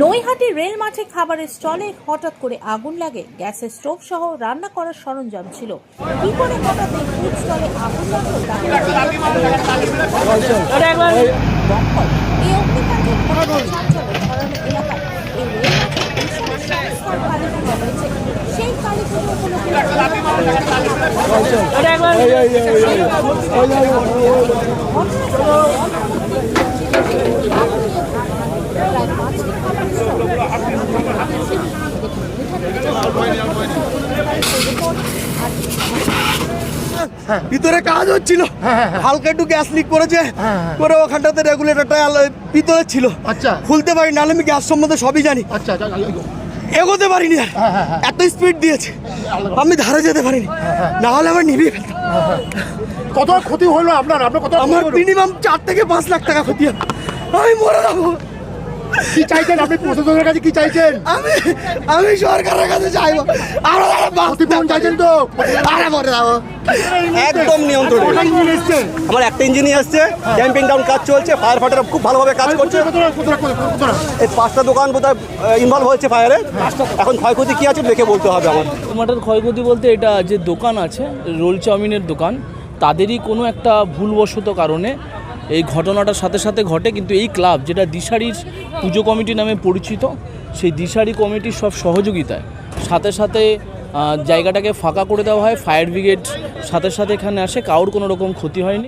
Naihati rail মাঠে খাবারের স্টলে হঠাৎ করে আগুন লাগে। গ্যাসের স্টোভ সহ রান্না করার সরঞ্জাম ছিল। কি করে হঠাৎ এই ফুড স্টলে আগুন লাগল এই অগ্নিকাণ্ডের ঘটনায় এলাকায় এই রেল মাঠে বিশাল সংস্কার কালী পুজো হয়েছে সেই কালী পুজো উপলক্ষে প্রায় পাঁচটি খাবার ভিতরে কাজ হচ্ছিল। হালকা একটু গ্যাস লিক করেছে। করে ওখানটাতে রেগুলেটরটা ভিতরে ছিল। আচ্ছা। খুলতে পারি নাহলে আমি গ্যাস সম্বন্ধে সবই জানি। আচ্ছা আচ্ছা, আচ্ছা, এগোতে পারিনি আর। এত স্পিড দিয়েছে। আমি ধারে যেতে পারিনি। না হলে আমার নিবি কত ক্ষতি হলো আপনার? আপনার কত আমার মিনিমাম চার থেকে পাঁচ লাখ টাকা ক্ষতি। আমি মরে যাব। কি চাইছেন? আপনি প্রশাসনের কাছে কি চাইছেন? আমি আমি সরকারের কাছে চাইব। আরও ক্ষতিপূরণ চাইছেন। তো? আরে মরে যাব। একদম নিয়ন্ত্রণে। আমার একটা ইঞ্জিনই আসছে ক্যাম্পিং ডাউন কাজ চলছে ফায়ার ফাইটার খুব ভালোভাবে কাজ করছে। এই পাঁচটা দোকান বোধহয় ইনভলভ হয়েছে ফায়ারে এখন ক্ষয়ক্ষতি কি আছে দেখে বলতে হবে আমার। টমাটোর ক্ষয়ক্ষতি বলতে এটা যে দোকান আছে রোল চাউমিনের দোকান তাদেরই কোনো একটা ভুলবশত কারণে এই ঘটনাটার সাথে সাথে ঘটে কিন্তু এই ক্লাব, যেটা দিশারির পুজো কমিটি নামে পরিচিত, সেই দিশারি কমিটির সব সহযোগিতায়। সাথে সাথে জায়গাটাকে ফাঁকা করে দেওয়া হয়, ফায়ার ব্রিগেড সাথে সাথে এখানে আসে, কারোর কোনো রকম ক্ষতি হয়নি।